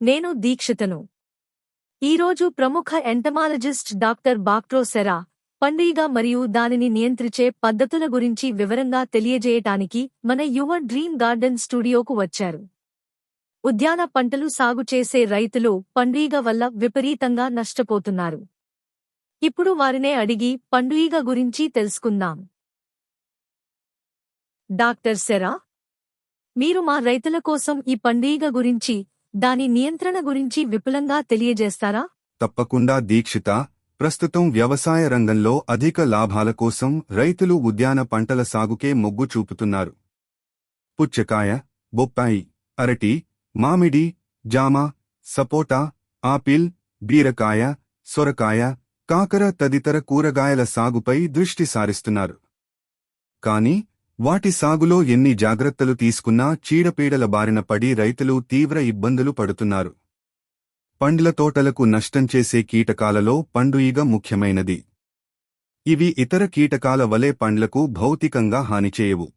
నేను దీక్షితను. ఈరోజు ప్రముఖ ఎంటమాలజిస్ట్ డాక్టర్ బాక్ట్రోసెరా పండుగ మరియు దానిని నియంత్రించే పద్ధతుల గురించి వివరంగా తెలియజేయటానికి మన యువ డ్రీమ్ గార్డెన్ స్టూడియోకు వచ్చారు. ఉద్యాన పంటలు సాగు చేసే రైతులు పండుగ వల్ల విపరీతంగా నష్టపోతున్నారు. ఇప్పుడు వారినే అడిగి పండుగ గురించి తెలుసుకుందాం. డాక్టర్ సెరా మీరు మా రైతుల కోసం ఈ పండుగ గురించి దాని నియంత్రణ గురించి విపులంగా తెలియజేస్తారా? తప్పకుండా దీక్షిత. ప్రస్తుతం వ్యవసాయ రంగంలో అధిక లాభాల కోసం రైతులు ఉద్యాన పంటల సాగుకే మొగ్గు చూపుతున్నారు. పుచ్చకాయ బొప్పాయి అరటి మామిడి జామ సపోటా ఆపిల్ బీరకాయ సొరకాయ కాకర తదితర కూరగాయల సాగుపై దృష్టి సారిస్తున్నారు. కాని వాటి సాగులో ఎన్ని జాగ్రత్తలు తీసుకున్నా చీడపీడల బారిన పడి రైతులు తీవ్ర ఇబ్బందులు పడుతున్నారు. పండ్ల తోటలకు నష్టం చేసే కీటకాలలో పండుఈగ ముఖ్యమైనది. ఇవి ఇతర కీటకాల వలె పండ్లకు భౌతికంగా హాని చేయవు.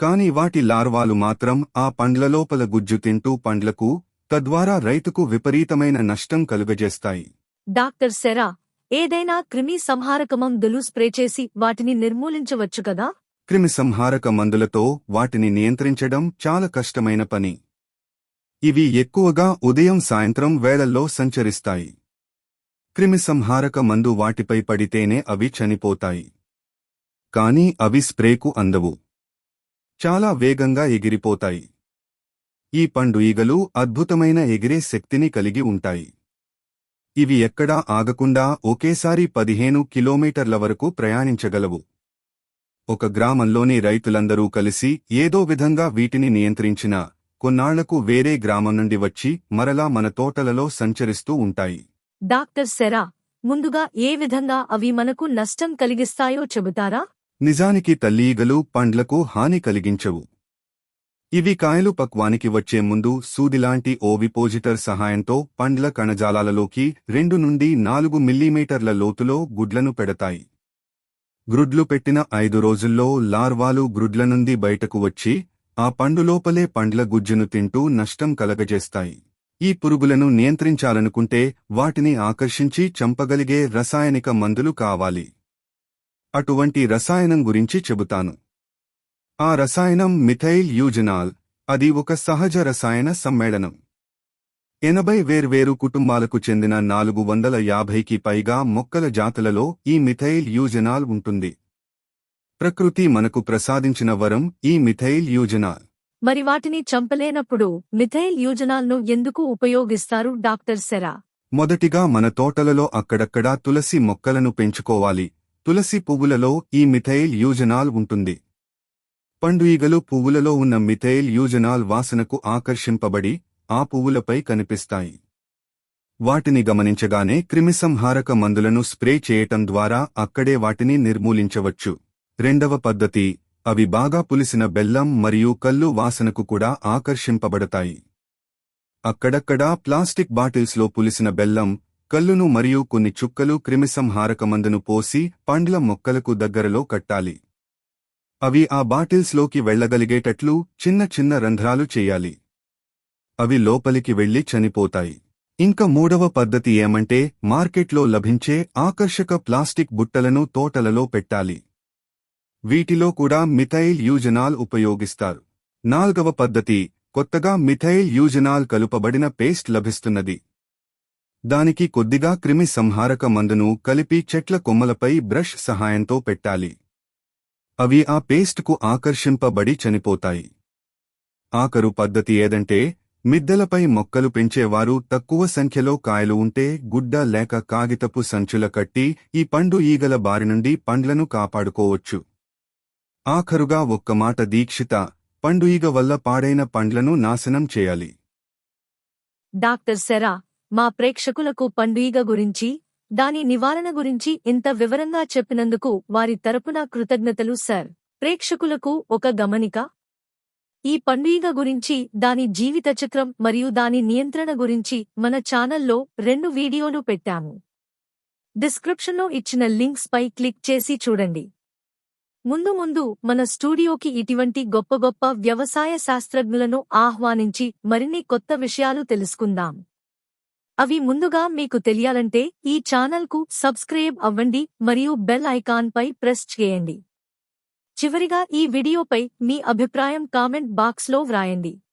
కాని వాటి లార్వాలు మాత్రం ఆ పండ్ల లోపల గుజ్జు తింటూ పండ్లకు తద్వారా రైతుకు విపరీతమైన నష్టం కలుగజేస్తాయి. డాక్టర్ సెరా ఏదైనా క్రిమి సంహారక మందులు స్ప్రే చేసి వాటిని నిర్మూలించవచ్చు కదా? క్రిమిసంహారక మందులతో వాటిని నియంత్రించడం చాలా కష్టమైన పని. ఇవి ఎక్కువగా ఉదయం సాయంత్రం వేళల్లో సంచరిస్తాయి. క్రిమిసంహారక మందు వాటిపై పడితేనే అవి చనిపోతాయి. కాని అవి స్ప్రేకు అందవు. చాలా వేగంగా ఎగిరిపోతాయి. ఈ పండు ఈగలు అద్భుతమైన ఎగిరే శక్తిని కలిగి ఉంటాయి. ఇవి ఎక్కడా ఆగకుండా ఒకేసారి పదిహేను కిలోమీటర్ల వరకు ప్రయాణించగలవు. ఒక గ్రామంలోని రైతులందరూ కలిసి ఏదో విధంగా వీటిని నియంత్రించినా కొన్నాళ్ళకు వేరే గ్రామం నుండి వచ్చి మరలా మన తోటలలో సంచరిస్తూ ఉంటాయి. డాక్టర్ సెరా ముందుగా ఏ విధంగా అవి మనకు నష్టం కలిగిస్తాయో చెబుతారా? నిజానికి తల్లీగలు పండ్లకు హాని కలిగించవు. ఇవి కాయలు పక్వానికి వచ్చే ముందు సూదిలాంటి ఓవిపోజిటర్ సహాయంతో పండ్ల కణజాలాలలోకి రెండు నుండి నాలుగు మిల్లీమీటర్ల లోతులో గుడ్లను పెడతాయి. గ్రుడ్లు పెట్టిన ఐదు రోజుల్లో లార్వాలు గ్రుడ్ల నుండి బయటకు వచ్చి ఆ పండులోపలే పండ్ల గుజ్జును తింటూ నష్టం కలగజేస్తాయి. ఈ పురుగులను నియంత్రించాలనుకుంటే వాటిని ఆకర్షించి చంపగలిగే రసాయనిక మందులు కావాలి. అటువంటి రసాయనం గురించి చెబుతాను. ఆ రసాయనం మిథైల్ యూజనాల్ అది ఒక సహజ రసాయన సమ్మేళనం. ఎనభై వేర్వేరు కుటుంబాలకు చెందిన నాలుగు వందల యాభైకి పైగా మొక్కల జాతులలో ఈ మిథైల్ యూజనాల్ ఉంటుంది. ప్రకృతి మనకు ప్రసాదించిన వరం ఈ మిథైల్ యూజనాల్. మరి వాటిని చంపలేనప్పుడు మిథైల్ యూజనాల్ను ఎందుకు ఉపయోగిస్తారు డాక్టర్ సెరా? మొదటిగా మన తోటలలో అక్కడక్కడా తులసి మొక్కలను పెంచుకోవాలి. తులసి పువ్వులలో ఈ మిథైల్ యూజనాల్ ఉంటుంది. పండు ఈగలు పువ్వులలో ఉన్న మిథైల్ యూజనాల్ వాసనకు ఆకర్షింపబడి ఆ పువ్వులపై కనిపిస్తాయి. వాటిని గమనించగానే క్రిమిసంహారక మందులను స్ప్రే చేయటం ద్వారా అక్కడే వాటిని నిర్మూలించవచ్చు. రెండవ పద్ధతి అవి బాగా పులిసిన బెల్లం మరియు కల్లు వాసనకు కూడా ఆకర్షింపబడతాయి. అక్కడక్కడా ప్లాస్టిక్ బాటిల్స్లో పులిసిన బెల్లం కల్లును మరియు కొన్ని చుక్కలు క్రిమిసంహారక మందును పోసి పండ్ల మొక్కలకు దగ్గరలో కట్టాలి. అవి ఆ బాటిల్స్లోకి వెళ్ళగలిగేటట్లు చిన్న చిన్న రంధ్రాలు చేయాలి. అవి లోపలికి వెళ్ళి చనిపోతాయి. ఇంక మూడవ పద్ధతి ఏమంటే మార్కెట్లో లభించే ఆకర్షక ప్లాస్టిక్ బుట్టలను తోటలలో పెట్టాలి. వీటిలో కూడా మిథైల్ యూజనాల్ ఉపయోగిస్తారు. నాల్గవ పద్ధతి కొత్తగా మిథైల్ యూజనాల్ కలుపబడిన పేస్ట్ లభిస్తున్నది. దానికి కొద్దిగా క్రిమి సంహారక మందును కలిపి చెట్ల కొమ్మలపై బ్రష్ సహాయంతో పెట్టాలి. అవి ఆ పేస్ట్కు ఆకర్షింపబడి చనిపోతాయి. ఆఖరు పద్ధతి ఏదంటే మిద్దెలపై మొక్కలు పెంచేవారు తక్కువ సంఖ్యలో కాయలు ఉంటే గుడ్డ లేక కాగితపు సంచుల కట్టి ఈ పండు ఈగల బారి నుండి పండ్లను కాపాడుకోవచ్చు. ఆఖరుగా ఒక్క మాట దీక్షిత పండు ఈగ వల్ల పాడైన పండ్లను నాశనం చేయాలి. డాక్టర్ సెరా మా ప్రేక్షకులకు పండుగ గురించి దాని నివారణ గురించి ఇంత వివరంగా చెప్పినందుకు వారి తరపున కృతజ్ఞతలు సార్. ప్రేక్షకులకు ఒక గమనిక ఈ పండుగ గురించి దాని జీవిత చక్రం మరియు దాని నియంత్రణ గురించి మన ఛానల్లో రెండు వీడియోలు పెట్టాము. డిస్క్రిప్షన్లో ఇచ్చిన లింక్స్ పై క్లిక్ చేసి చూడండి. ముందు ముందు మన స్టూడియోకి ఇటువంటి గొప్ప గొప్ప వ్యవసాయ శాస్త్రజ్ఞులను ఆహ్వానించి మరిన్ని కొత్త విషయాలు తెలుసుకుందాం. అవి ముందుగా మీకు తెలియాలంటే ఈ ఛానల్కు సబ్స్క్రైబ్ అవ్వండి మరియు బెల్ ఐకాన్పై ప్రెస్ చేయండి. చివరిగా ఈ వీడియోపై మీ అభిప్రాయం కామెంట్ బాక్స్లో వ్రాయండి.